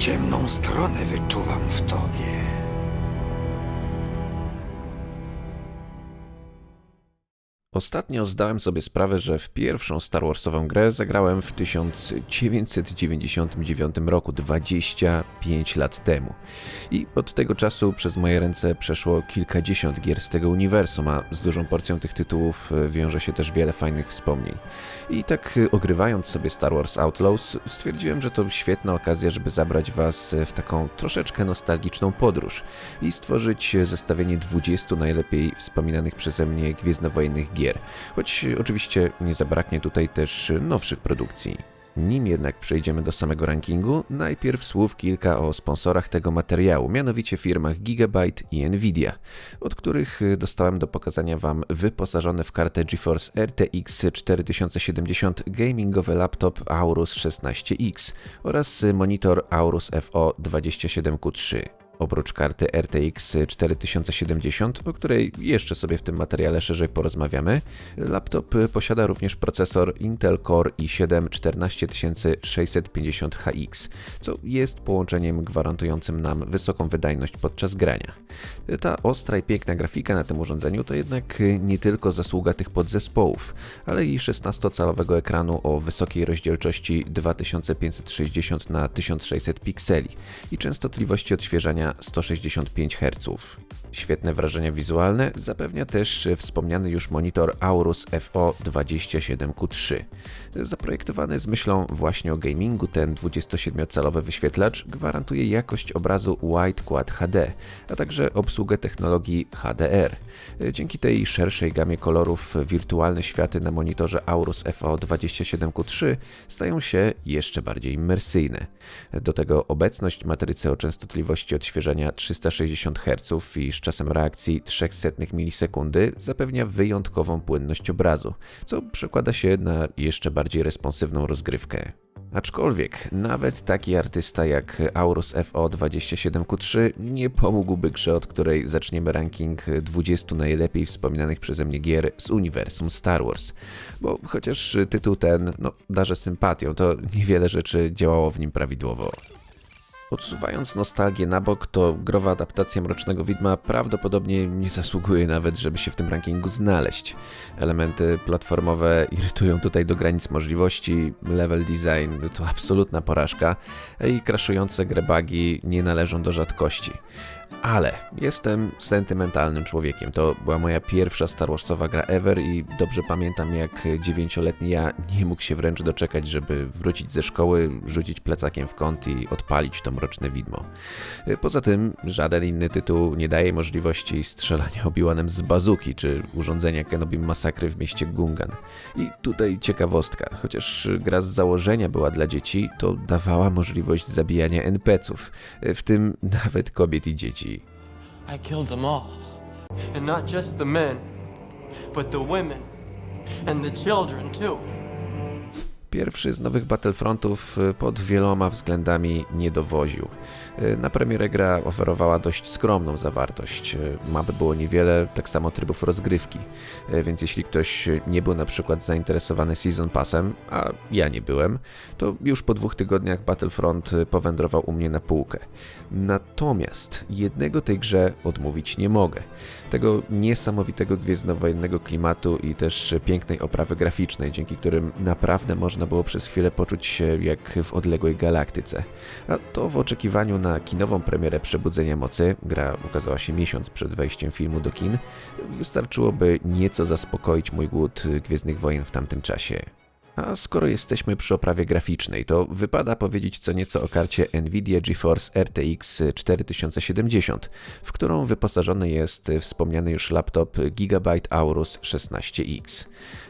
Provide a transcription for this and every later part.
Ciemną stronę wyczuwam w tobie. Ostatnio zdałem sobie sprawę, że w pierwszą Star Warsową grę zagrałem w 1999 roku, 25 lat temu. I od tego czasu przez moje ręce przeszło kilkadziesiąt gier z tego uniwersum, a z dużą porcją tych tytułów e, wiąże się też wiele fajnych wspomnień. I tak e, ogrywając sobie Star Wars Outlaws, stwierdziłem, że to świetna okazja, żeby zabrać Was e, w taką troszeczkę nostalgiczną podróż i stworzyć zestawienie 20 najlepiej wspominanych przeze mnie gwiezdnowojennych gier. Choć e, oczywiście nie zabraknie tutaj też nowszych produkcji. Nim jednak przejdziemy do samego rankingu, najpierw słów kilka o sponsorach tego materiału, mianowicie firmach Gigabyte i Nvidia, od których dostałem do pokazania Wam wyposażony w kartę GeForce RTX 4070 gamingowy laptop Aorus 16X oraz monitor Aorus FO 27Q3. Oprócz karty RTX 4070, o której jeszcze sobie w tym materiale szerzej porozmawiamy, laptop posiada również procesor Intel Core i7 14650HX, co jest połączeniem gwarantującym nam wysoką wydajność podczas grania. Ta ostra i piękna grafika na tym urządzeniu to jednak nie tylko zasługa tych podzespołów, ale i 16-calowego ekranu o wysokiej rozdzielczości 2560 na 1600 pikseli i częstotliwości odświeżania 165 Hz. Świetne wrażenia wizualne zapewnia też wspomniany już monitor Aorus FO27Q3. Zaprojektowany z myślą właśnie o gamingu, ten 27-calowy wyświetlacz gwarantuje jakość obrazu Wide Quad HD, a także obsługę technologii HDR. Dzięki tej szerszej gamie kolorów wirtualne światy na monitorze Aorus FO27Q3 stają się jeszcze bardziej immersyjne. Do tego obecność matrycy o częstotliwości odświeżania 360 Hz i z czasem reakcji 300 milisekundy zapewnia wyjątkową płynność obrazu, co przekłada się na jeszcze bardziej responsywną rozgrywkę. Aczkolwiek nawet taki artysta jak Aurus FO27Q3 nie pomógłby grze, od której zaczniemy ranking 20 najlepiej wspominanych przeze mnie gier z uniwersum Star Wars. Bo chociaż tytuł ten no, sympatią, to niewiele rzeczy działało w nim prawidłowo. Odsuwając nostalgię na bok, to growa adaptacja Mrocznego Widma prawdopodobnie nie zasługuje nawet, żeby się w tym rankingu znaleźć. Elementy platformowe irytują tutaj do granic możliwości, level design to absolutna porażka, i crashujące grę bugi nie należą do rzadkości. Ale jestem sentymentalnym człowiekiem. To była moja pierwsza Star Warsowa gra ever i dobrze pamiętam, jak dziewięcioletni ja nie mógł się wręcz doczekać, żeby wrócić ze szkoły, rzucić plecakiem w kąt i odpalić to mroczne widmo. Poza tym żaden inny tytuł nie daje możliwości strzelania Obi-Wanem z bazuki czy urządzenia Kenobi masakry w mieście Gungan. I tutaj ciekawostka, chociaż gra z założenia była dla dzieci, to dawała możliwość zabijania NPC-ów, w tym nawet kobiet i dzieci. I killed them all. And not just the men, but the women. And the children, too. Pierwszy z nowych Battlefrontów y, pod wieloma względami nie dowoził. Y, Na premierę gra oferowała dość skromną zawartość. Y, Map było niewiele, tak samo trybów rozgrywki. Więc jeśli ktoś nie był na przykład zainteresowany Season Passem, a ja nie byłem, to już po dwóch tygodniach Battlefront powędrował u mnie na półkę. Natomiast jednego tej grze odmówić nie mogę. Tego niesamowitego gwiezdnowojennego klimatu i też pięknej oprawy graficznej, dzięki którym naprawdę można było przez chwilę poczuć się jak w odległej galaktyce. A to w oczekiwaniu na kinową premierę Przebudzenia Mocy, gra ukazała się miesiąc przed wejściem filmu do kin, wystarczyłoby nieco zaspokoić mój głód Gwiezdnych Wojen w tamtym czasie. A skoro jesteśmy przy oprawie graficznej, to wypada powiedzieć co nieco o karcie Nvidia GeForce RTX 4070, w którą wyposażony jest wspomniany już laptop Gigabyte Aorus 16X.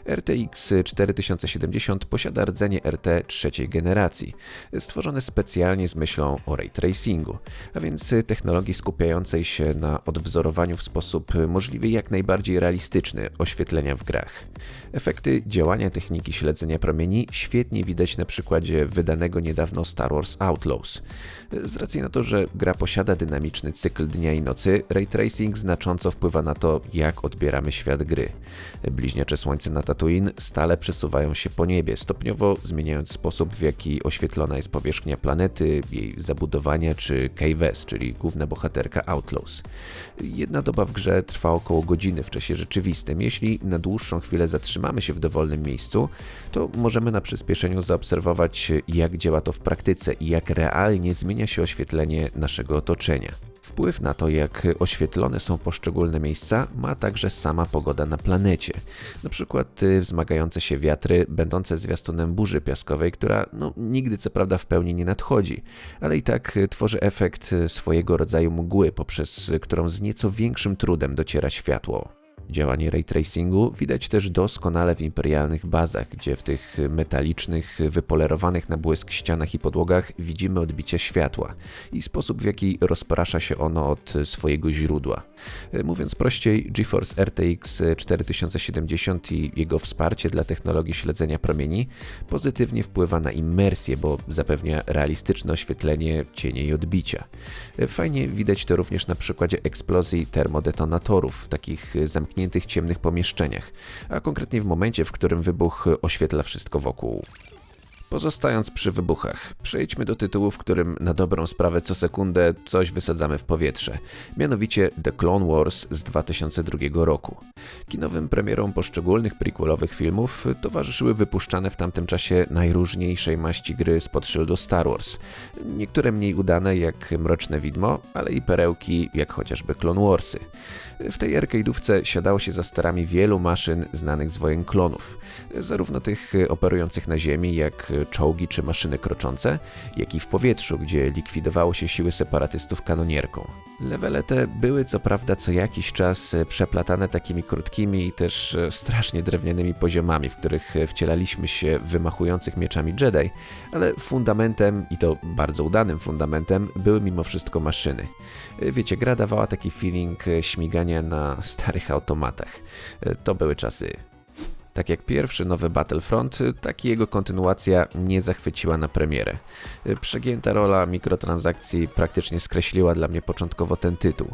RTX 4070 posiada rdzenie RT trzeciej generacji, stworzone specjalnie z myślą o ray tracingu, a więc technologii skupiającej się na odwzorowaniu w sposób możliwie jak najbardziej realistyczny oświetlenia w grach. Efekty działania techniki śledzenia promieni świetnie widać na przykładzie wydanego niedawno Star Wars Outlaws. Z racji na to, że gra posiada dynamiczny cykl dnia i nocy, ray tracing znacząco wpływa na to, jak odbieramy świat gry. Bliźniacze Słońce na Tatooine stale przesuwają się po niebie, stopniowo zmieniając sposób, w jaki oświetlona jest powierzchnia planety, jej zabudowania czy West, czyli główna bohaterka Outlaws. Jedna doba w grze trwa około godziny w czasie rzeczywistym. Jeśli na dłuższą chwilę zatrzymamy się w dowolnym miejscu, to możemy na przyspieszeniu zaobserwować, jak działa to w praktyce i jak realnie zmienia się oświetlenie naszego otoczenia. Wpływ na to, jak oświetlone są poszczególne miejsca, ma także sama pogoda na planecie. Na przykład y, wzmagające się wiatry, będące zwiastunem burzy piaskowej, która no, nigdy co prawda w pełni nie nadchodzi, ale i tak y, tworzy efekt y, swojego rodzaju mgły, poprzez którą z nieco większym trudem dociera światło. Działanie ray tracingu widać też doskonale w imperialnych bazach, gdzie w tych metalicznych, wypolerowanych na błysk ścianach i podłogach widzimy odbicia światła i sposób w jaki rozprasza się ono od swojego źródła. Mówiąc prościej, GeForce RTX 4070 i jego wsparcie dla technologii śledzenia promieni pozytywnie wpływa na immersję, bo zapewnia realistyczne oświetlenie, cienie i odbicia. Fajnie widać to również na przykładzie eksplozji termodetonatorów takich zamkniętych ciemnych pomieszczeniach, a konkretnie w momencie, w którym wybuch oświetla wszystko wokół. Pozostając przy wybuchach, przejdźmy do tytułu, w którym na dobrą sprawę co sekundę coś wysadzamy w powietrze, mianowicie The Clone Wars z 2002 roku. Kinowym premierom poszczególnych prequelowych filmów towarzyszyły wypuszczane w tamtym czasie najróżniejszej maści gry spod szyldu Star Wars. Niektóre mniej udane jak Mroczne Widmo, ale i perełki jak chociażby Clone Warsy. W tej arcade'ówce siadało się za sterami wielu maszyn znanych z wojen klonów, zarówno tych operujących na ziemi, jak czołgi czy maszyny kroczące, jak i w powietrzu, gdzie likwidowało się siły separatystów kanonierką. Levele te były co prawda co jakiś czas przeplatane takimi krótkimi i też strasznie drewnianymi poziomami, w których wcielaliśmy się wymachujących mieczami Jedi, ale fundamentem, i to bardzo udanym fundamentem, były mimo wszystko maszyny. Wiecie, gra dawała taki feeling śmigania na starych automatach. To były czasy. Tak jak pierwszy nowy Battlefront, tak i jego kontynuacja nie zachwyciła na premierę. Przegięta rola mikrotransakcji praktycznie skreśliła dla mnie początkowo ten tytuł.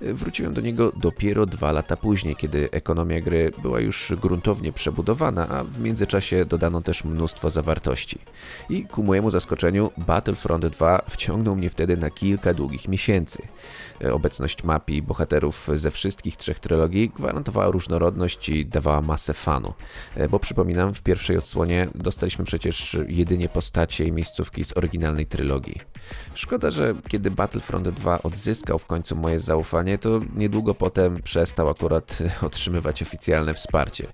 Wróciłem do niego dopiero dwa lata później, kiedy ekonomia gry była już gruntownie przebudowana, a w międzyczasie dodano też mnóstwo zawartości. I ku mojemu zaskoczeniu Battlefront 2 wciągnął mnie wtedy na kilka długich miesięcy. Obecność map i bohaterów ze wszystkich trzech trylogii gwarantowała różnorodność i dawała masę fanu. E, Bo przypominam, w pierwszej odsłonie dostaliśmy przecież jedynie postacie i miejscówki z oryginalnej trylogii. Szkoda, że kiedy Battlefront 2 odzyskał w końcu moje zaufanie, to niedługo potem przestał akurat otrzymywać oficjalne wsparcie.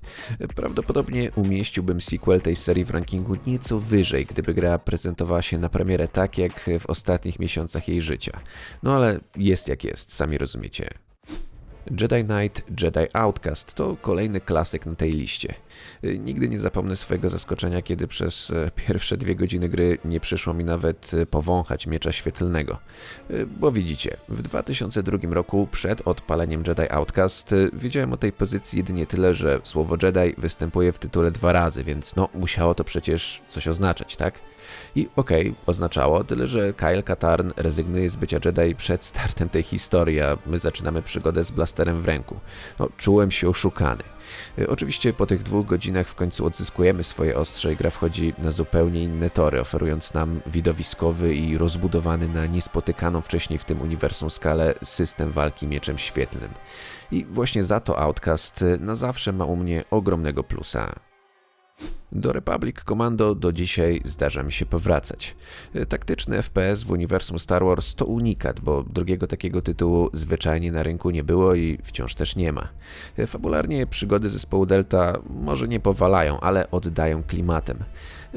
Prawdopodobnie umieściłbym sequel tej serii w rankingu nieco wyżej, gdyby gra prezentowała się na premierę tak jak w ostatnich miesiącach jej życia. No ale jest jak jest, sami rozumiecie. Jedi Knight Jedi Outcast to kolejny klasyk na tej liście. Y, Nigdy nie zapomnę swojego zaskoczenia, kiedy przez e, pierwsze dwie godziny gry nie przyszło mi nawet e, powąchać miecza świetlnego. Y, Bo widzicie, w 2002 roku przed odpaleniem Jedi Outcast y, wiedziałem o tej pozycji jedynie tyle, że słowo Jedi występuje w tytule dwa razy, więc no musiało to przecież coś oznaczać, tak? I okej, oznaczało, tyle że Kyle Katarn rezygnuje z bycia Jedi przed startem tej historii, a my zaczynamy przygodę z blasterem w ręku. No, czułem się oszukany. Y, Oczywiście po tych dwóch godzinach w końcu odzyskujemy swoje ostrze i gra wchodzi na zupełnie inne tory, oferując nam widowiskowy i rozbudowany na niespotykaną wcześniej w tym uniwersum skalę system walki mieczem świetlnym. I właśnie za to Outcast y, na zawsze ma u mnie ogromnego plusa. Do Republic Commando do dzisiaj zdarza mi się powracać. Taktyczny FPS w uniwersum Star Wars to unikat, bo drugiego takiego tytułu zwyczajnie na rynku nie było i wciąż też nie ma. Fabularnie przygody zespołu Delta może nie powalają, ale oddają klimatem.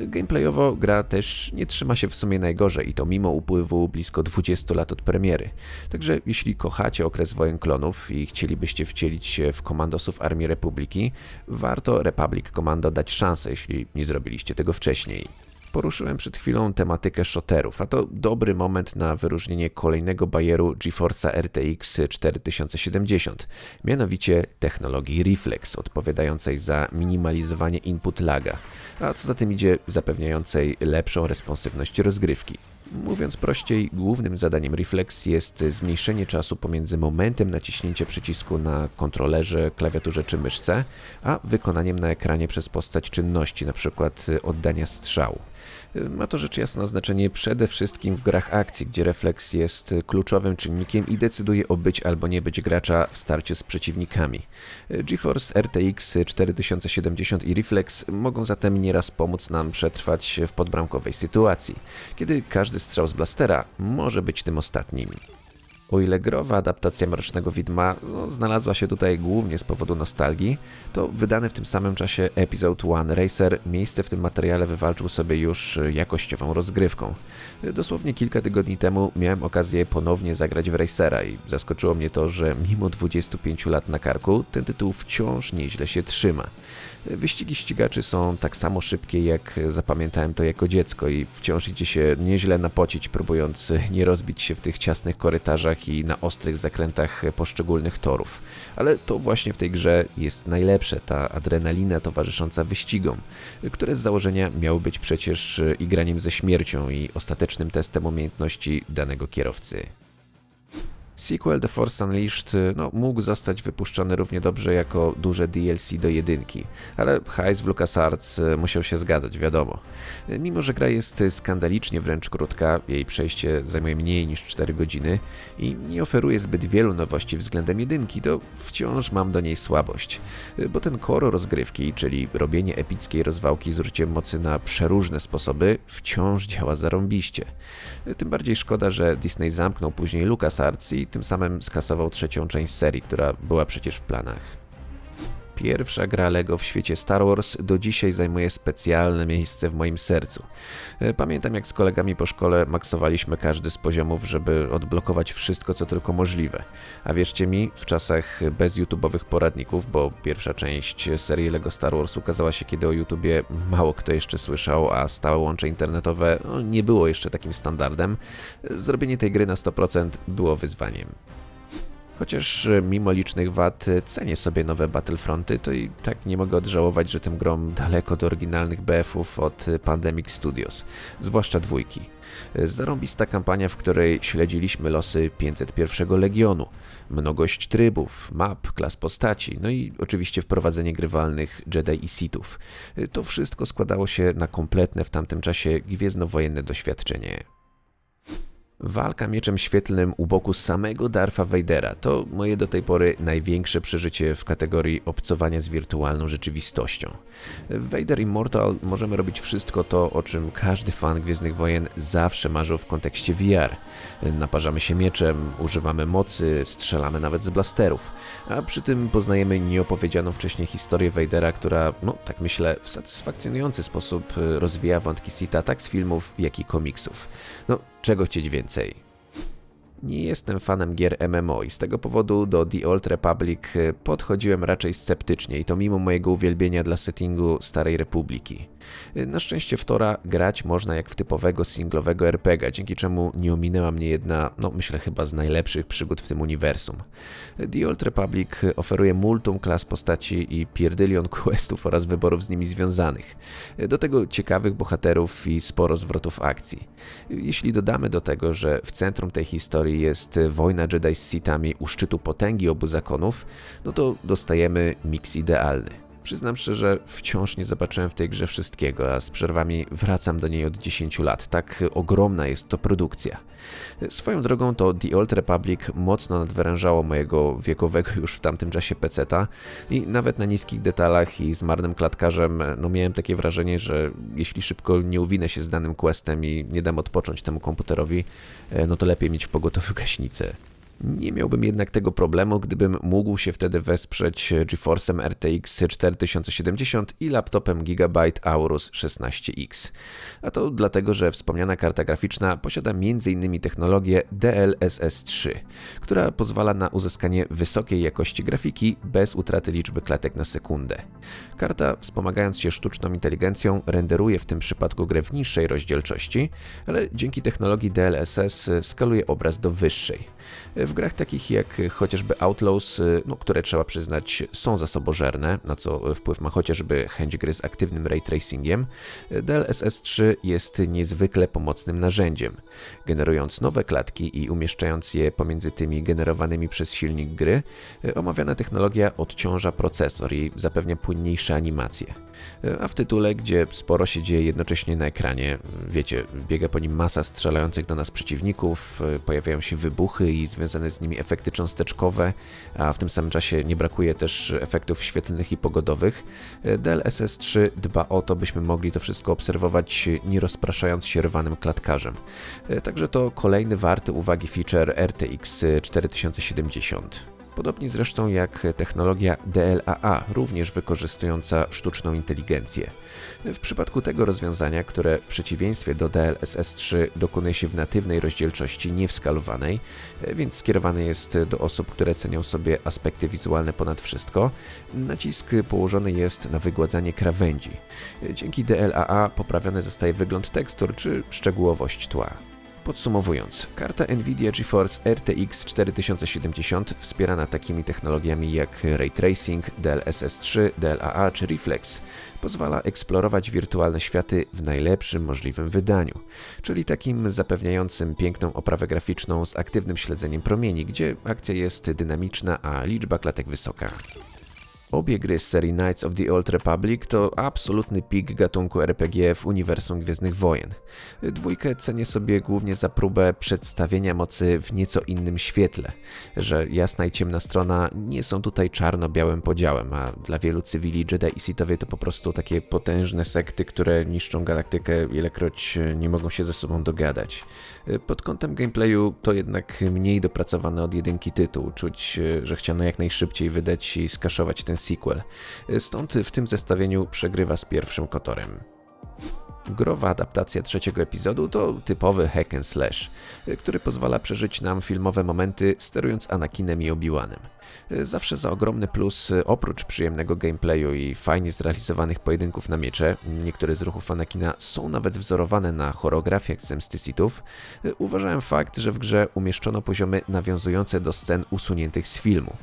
Gameplayowo gra też nie trzyma się w sumie najgorzej i to mimo upływu blisko 20 lat od premiery. Także jeśli kochacie okres wojen klonów i chcielibyście wcielić się w komandosów Armii Republiki, warto Republic Commando dać szansę, jeśli nie zrobiliście tego wcześniej. Poruszyłem przed chwilą tematykę shotterów, a to dobry moment na wyróżnienie kolejnego bajeru GeForce'a RTX 4070, mianowicie technologii Reflex, odpowiadającej za minimalizowanie input laga, a co za tym idzie zapewniającej lepszą responsywność rozgrywki. Mówiąc prościej, głównym zadaniem Reflex jest zmniejszenie czasu pomiędzy momentem naciśnięcia przycisku na kontrolerze, klawiaturze czy myszce, a wykonaniem na ekranie przez postać czynności, np. oddania strzału. Ma to rzecz jasna znaczenie przede wszystkim w grach akcji, gdzie refleks jest kluczowym czynnikiem i decyduje o być albo nie być gracza w starciu z przeciwnikami. GeForce RTX 4070 i Reflex mogą zatem nieraz pomóc nam przetrwać w podbramkowej sytuacji, kiedy każdy strzał z blastera może być tym ostatnim. O ile growa adaptacja Mrocznego Widma no, znalazła się tutaj głównie z powodu nostalgii, to wydany w tym samym czasie Episode 1 Racer miejsce w tym materiale wywalczył sobie już jakościową rozgrywką. Dosłownie kilka tygodni temu miałem okazję ponownie zagrać w Racera i zaskoczyło mnie to, że mimo 25 lat na karku ten tytuł wciąż nieźle się trzyma. Wyścigi ścigaczy są tak samo szybkie, jak zapamiętałem to jako dziecko i wciąż idzie się nieźle napocić, próbując nie rozbić się w tych ciasnych korytarzach i na ostrych zakrętach poszczególnych torów. Ale to właśnie w tej grze jest najlepsze, ta adrenalina towarzysząca wyścigom, które z założenia miały być przecież igraniem ze śmiercią i ostatecznym testem umiejętności danego kierowcy. Sequel The Force Unleashed no, mógł zostać wypuszczony równie dobrze jako duże DLC do jedynki, ale hajs w LucasArts e, musiał się zgadzać, wiadomo. Mimo, że gra jest skandalicznie wręcz krótka, jej przejście zajmuje mniej niż 4 godziny i nie oferuje zbyt wielu nowości względem jedynki, to wciąż mam do niej słabość, bo ten core rozgrywki, czyli robienie epickiej rozwałki z użyciem mocy na przeróżne sposoby, wciąż działa zarąbiście. Tym bardziej szkoda, że Disney zamknął później LucasArts i tym samym skasował trzecią część serii, która była przecież w planach. Pierwsza gra Lego w świecie Star Wars do dzisiaj zajmuje specjalne miejsce w moim sercu. E, Pamiętam jak z kolegami po szkole maksowaliśmy każdy z poziomów, żeby odblokować wszystko co tylko możliwe. A wierzcie mi, w czasach bez YouTube'owych poradników, bo pierwsza część serii Lego Star Wars ukazała się kiedy o YouTubie mało kto jeszcze słyszał, a stałe łącze internetowe no, nie było jeszcze takim standardem, zrobienie tej gry na 100% było wyzwaniem. Chociaż e, mimo licznych wad e, cenię sobie nowe Battlefronty, to i tak nie mogę odżałować, że tym grom daleko do oryginalnych BF-ów od e, Pandemic Studios, zwłaszcza dwójki. Zarąbista kampania, w której śledziliśmy losy 501 Legionu, mnogość trybów, map, klas postaci, no i oczywiście wprowadzenie grywalnych Jedi i Sithów. To wszystko składało się na kompletne w tamtym czasie gwiezdnowojenne doświadczenie. Walka mieczem świetlnym u boku samego Darfa Vadera to moje do tej pory największe przeżycie w kategorii obcowania z wirtualną rzeczywistością. W Vader Immortal możemy robić wszystko to, o czym każdy fan Gwiezdnych Wojen zawsze marzył w kontekście VR. Naparzamy się mieczem, używamy mocy, strzelamy nawet z blasterów, a przy tym poznajemy nieopowiedzianą wcześniej historię Vadera, która, no tak myślę, w satysfakcjonujący sposób rozwija wątki Sita tak z filmów, jak i komiksów. No, czego chcieć więcej? Nie jestem fanem gier MMO i z tego powodu do The Old Republic e, podchodziłem raczej sceptycznie i to mimo mojego uwielbienia dla settingu Starej Republiki. E, Na szczęście w Tora grać można jak w typowego singlowego RPG, dzięki czemu nie ominęła mnie jedna, no myślę chyba z najlepszych przygód w tym uniwersum. E, The Old Republic oferuje multum klas postaci i pierdylion questów oraz wyborów z nimi związanych. Do tego ciekawych bohaterów i sporo zwrotów akcji. Jeśli dodamy do tego, że w centrum tej historii jest wojna Jedi z Sithami u szczytu potęgi obu zakonów, no to dostajemy miks idealny. Przyznam szczerze, wciąż nie zobaczyłem w tej grze wszystkiego, a z przerwami wracam do niej od 10 lat. Tak ogromna jest to produkcja. Swoją drogą to The Old Republic mocno nadwyrężało mojego wiekowego już w tamtym czasie peceta i nawet na niskich detalach i z marnym klatkarzem no miałem takie wrażenie, że jeśli szybko nie uwinę się z danym questem i nie dam odpocząć temu komputerowi, no to lepiej mieć w pogotowiu gaśnicę. Nie miałbym jednak tego problemu, gdybym mógł się wtedy wesprzeć GeForce'em RTX 4070 i laptopem Gigabyte Aorus 16X. A to dlatego, że wspomniana karta graficzna posiada m.in. technologię DLSS 3, która pozwala na uzyskanie wysokiej jakości grafiki bez utraty liczby klatek na sekundę. Karta, wspomagając się sztuczną inteligencją, renderuje w tym przypadku grę w niższej rozdzielczości, ale dzięki technologii DLSS skaluje obraz do wyższej. W grach takich jak chociażby Outlaws, no, które trzeba przyznać są zasobożerne, na co wpływ ma chociażby chęć gry z aktywnym ray tracingiem, DLSS 3 jest niezwykle pomocnym narzędziem. Generując nowe klatki i umieszczając je pomiędzy tymi generowanymi przez silnik gry, omawiana technologia odciąża procesor i zapewnia płynniejsze animacje. A w tytule, gdzie sporo się dzieje jednocześnie na ekranie, wiecie, biega po nim masa strzelających do nas przeciwników, pojawiają się wybuchy i związane z nimi efekty cząsteczkowe, a w tym samym czasie nie brakuje też efektów świetlnych i pogodowych. DLSS 3 dba o to, byśmy mogli to wszystko obserwować, nie rozpraszając się rwanym klatkarzem. Także to kolejny warty uwagi feature RTX 4070. Podobnie zresztą jak technologia DLAA, również wykorzystująca sztuczną inteligencję. W przypadku tego rozwiązania, które w przeciwieństwie do DLSS 3 dokonuje się w natywnej rozdzielczości niewskalowanej, więc skierowane jest do osób, które cenią sobie aspekty wizualne ponad wszystko, nacisk położony jest na wygładzanie krawędzi. Dzięki DLAA poprawiony zostaje wygląd tekstur czy szczegółowość tła. Podsumowując, karta Nvidia GeForce RTX 4070 wspierana takimi technologiami jak Ray Tracing, DLSS 3, DLAA czy Reflex pozwala eksplorować wirtualne światy w najlepszym możliwym wydaniu, czyli takim zapewniającym piękną oprawę graficzną z aktywnym śledzeniem promieni, gdzie akcja jest dynamiczna, a liczba klatek wysoka. Obie gry z serii Knights of the Old Republic to absolutny pik gatunku RPG w uniwersum Gwiezdnych Wojen. Dwójkę cenię sobie głównie za próbę przedstawienia mocy w nieco innym świetle, że jasna i ciemna strona nie są tutaj czarno-białym podziałem, a dla wielu cywili Jedi i Sithowie to po prostu takie potężne sekty, które niszczą galaktykę, ilekroć nie mogą się ze sobą dogadać. Pod kątem gameplayu to jednak mniej dopracowany od jedynki tytuł, czuć, że chciano jak najszybciej wydać i skaszować ten sequel. Stąd w tym zestawieniu przegrywa z pierwszym Kotorem. Growa adaptacja trzeciego epizodu to typowy hack and slash, który pozwala przeżyć nam filmowe momenty sterując Anakinem i Obi-Wanem. Zawsze za ogromny plus, oprócz przyjemnego gameplayu i fajnie zrealizowanych pojedynków na miecze, niektóre z ruchów Anakina są nawet wzorowane na choreografiach zemsty Sithów, uważałem fakt, że w grze umieszczono poziomy nawiązujące do scen usuniętych z filmu.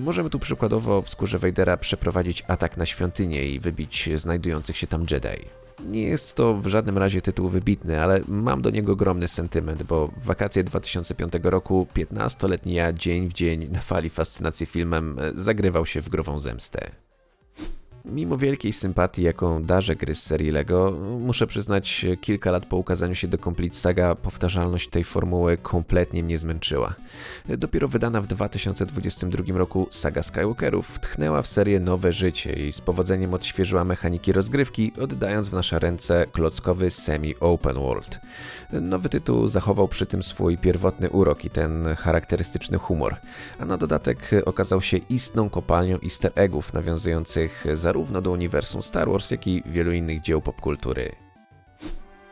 Możemy tu przykładowo w skórze Vadera przeprowadzić atak na świątynię i wybić znajdujących się tam Jedi. Nie jest to w żadnym razie tytuł wybitny, ale mam do niego ogromny sentyment, bo wakacje 2005 roku 15-letni ja dzień w dzień na fali fascynacji filmem zagrywał się w grową zemstę. Mimo wielkiej sympatii, jaką darzę gry z serii LEGO, muszę przyznać, kilka lat po ukazaniu się do Complete Saga powtarzalność tej formuły kompletnie mnie zmęczyła. Dopiero wydana w 2022 roku saga Skywalkerów tchnęła w serię nowe życie i z powodzeniem odświeżyła mechaniki rozgrywki, oddając w nasze ręce klockowy semi-open world. Nowy tytuł zachował przy tym swój pierwotny urok i ten charakterystyczny humor, a na dodatek okazał się istną kopalnią easter eggów nawiązujących zarówno do uniwersum Star Wars, jak i wielu innych dzieł popkultury.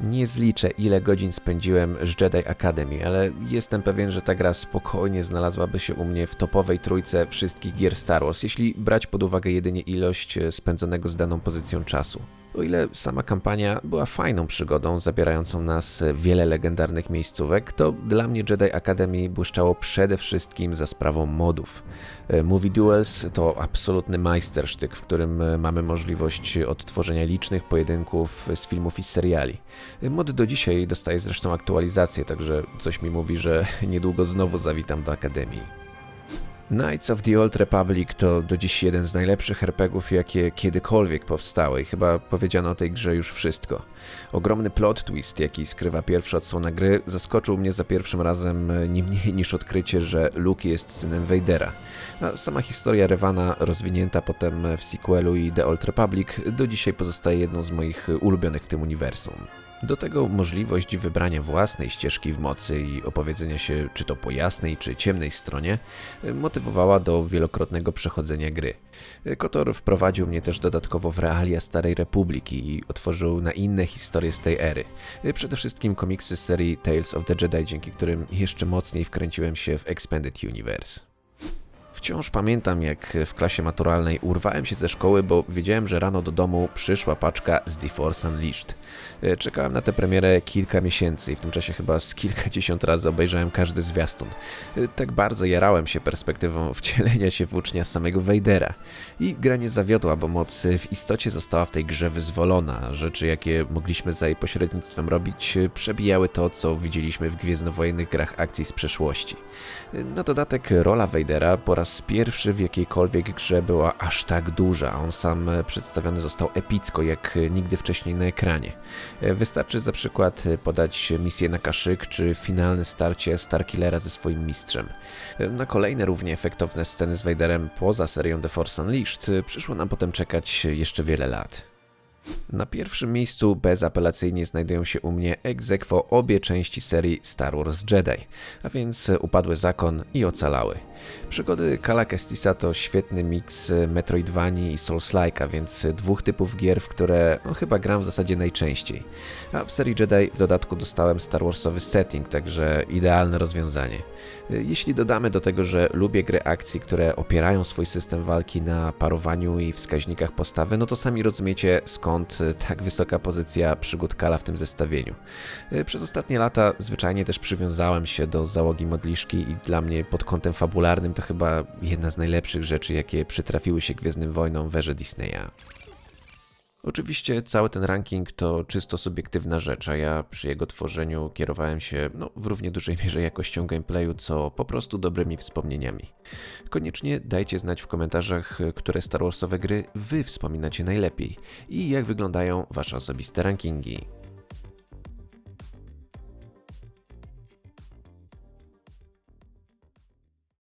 Nie zliczę, ile godzin spędziłem z Jedi Academy, ale jestem pewien, że ta gra spokojnie znalazłaby się u mnie w topowej trójce wszystkich gier Star Wars, jeśli brać pod uwagę jedynie ilość spędzonego z daną pozycją czasu. O ile sama kampania była fajną przygodą, zabierającą nas wiele legendarnych miejscówek, to dla mnie Jedi Academy błyszczało przede wszystkim za sprawą modów. Movie Duels to absolutny majstersztyk, w którym mamy możliwość odtworzenia licznych pojedynków z filmów i seriali. Mod do dzisiaj dostaje zresztą aktualizację, także coś mi mówi, że niedługo znowu zawitam do Akademii. Knights of the Old Republic to do dziś jeden z najlepszych RPGów, jakie kiedykolwiek powstały i chyba powiedziano o tej grze już wszystko. Ogromny plot twist, jaki skrywa pierwsza odsłona gry, zaskoczył mnie za pierwszym razem nie mniej niż odkrycie, że Luke jest synem Vadera. A sama historia Revana, rozwinięta potem w sequelu i The Old Republic, do dzisiaj pozostaje jedną z moich ulubionych w tym uniwersum. Do tego możliwość wybrania własnej ścieżki w mocy i opowiedzenia się czy to po jasnej, czy ciemnej stronie motywowała do wielokrotnego przechodzenia gry. Kotor wprowadził mnie też dodatkowo w realia Starej Republiki i otworzył na inne historie z tej ery. Przede wszystkim komiksy serii Tales of the Jedi, dzięki którym jeszcze mocniej wkręciłem się w Expanded Universe. Wciąż pamiętam, jak w klasie maturalnej urwałem się ze szkoły, bo wiedziałem, że rano do domu przyszła paczka z The Force Unleashed. E, Czekałem na tę premierę kilka miesięcy i w tym czasie chyba z kilkadziesiąt razy obejrzałem każdy zwiastun. E, Tak bardzo jarałem się perspektywą wcielenia się w ucznia samego Vadera. I gra nie zawiodła, bo moc w istocie została w tej grze wyzwolona. Rzeczy, jakie mogliśmy za jej pośrednictwem robić, e, przebijały to, co widzieliśmy w gwiezdnowojennych grach akcji z przeszłości. Na dodatek rola Vadera po raz pierwszy w jakiejkolwiek grze była aż tak duża, a on sam e, przedstawiony został epicko, jak e, nigdy wcześniej na ekranie. E, Wystarczy za przykład podać misję na kaszyk, czy finalne starcie Starkillera ze swoim mistrzem. Na kolejne równie efektowne sceny z Vaderem poza serią The Force Unleashed przyszło nam potem czekać jeszcze wiele lat. Na pierwszym miejscu bezapelacyjnie znajdują się u mnie ex aequo obie części serii Star Wars Jedi, a więc Upadły Zakon i Ocalały. Przygody Kala Kestisa to świetny miks Metroidvanii i Souls-like'a, więc dwóch typów gier, w które no, chyba gram w zasadzie najczęściej. A w serii Jedi w dodatku dostałem Star Warsowy setting, także idealne rozwiązanie. Jeśli dodamy do tego, że lubię gry akcji, które opierają swój system walki na parowaniu i wskaźnikach postawy, no to sami rozumiecie skąd tak wysoka pozycja przygód Kala w tym zestawieniu. Przez ostatnie lata zwyczajnie też przywiązałem się do załogi modliszki i dla mnie pod kątem fabularnym to chyba jedna z najlepszych rzeczy, jakie przytrafiły się Gwiezdnym Wojnom w erze Disneya. Oczywiście cały ten ranking to czysto subiektywna rzecz, a ja przy jego tworzeniu kierowałem się no, w równie dużej mierze jakością gameplayu, co po prostu dobrymi wspomnieniami. Koniecznie dajcie znać w komentarzach, które Star Warsowe gry wy wspominacie najlepiej i jak wyglądają wasze osobiste rankingi.